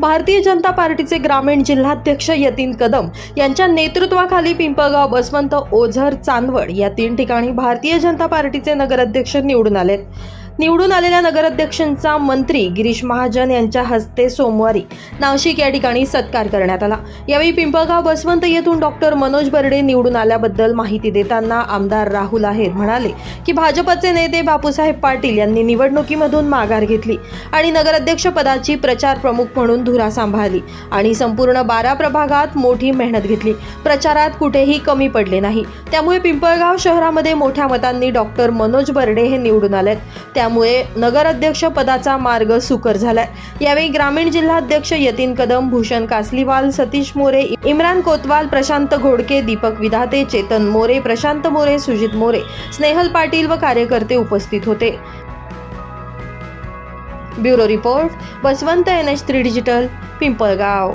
भारतीय जनता पार्टीचे ग्रामीण जिल्हाध्यक्ष यतीन कदम यांच्या नेतृत्वाखाली पिंपळगाव बसवंत ओझर चांदवड या तीन ठिकाणी भारतीय जनता पार्टीचे नगराध्यक्ष निवडून आलेत. निवडून आलेल्या नगराध्यक्षांचा मंत्री गिरीश महाजन यांच्या हस्ते सोमवारी नाशिक या ठिकाणी सत्कार करण्यात आला. यावेळी पिंपळगाव बसवंत येथून डॉक्टर मनोज बर्डे निवडून आल्याबद्दल माहिती देताना आमदार राहुल आहेर म्हणाले की भाजपचे नेते बापूसाहेब पाटील यांनी निवडणुकीमधून माघार घेतली आणि नगराध्यक्ष पदाची प्रचार प्रमुख म्हणून धुरा सांभाळली आणि संपूर्ण बारा प्रभागात मोठी मेहनत घेतली. प्रचारात कुठेही कमी पडले नाही. त्यामुळे पिंपळगाव शहरामध्ये मोठ्या मतांनी डॉक्टर मनोज बर्डे हे निवडून आलेत. त्यामुळे नगराध्यक्ष पदाचा मार्ग सुकर झालाय. यावेळी ग्रामीण जिल्हाध्यक्ष यतीन कदम भूषण कासलीवाल सतीश मोरे इम्रान कोतवाल प्रशांत घोडके दीपक विधाते चेतन मोरे प्रशांत मोरे सुजित मोरे स्नेहल पाटील व कार्यकर्ते उपस्थित होते. Bureau report Baswant N H three digital Pimpalgaon.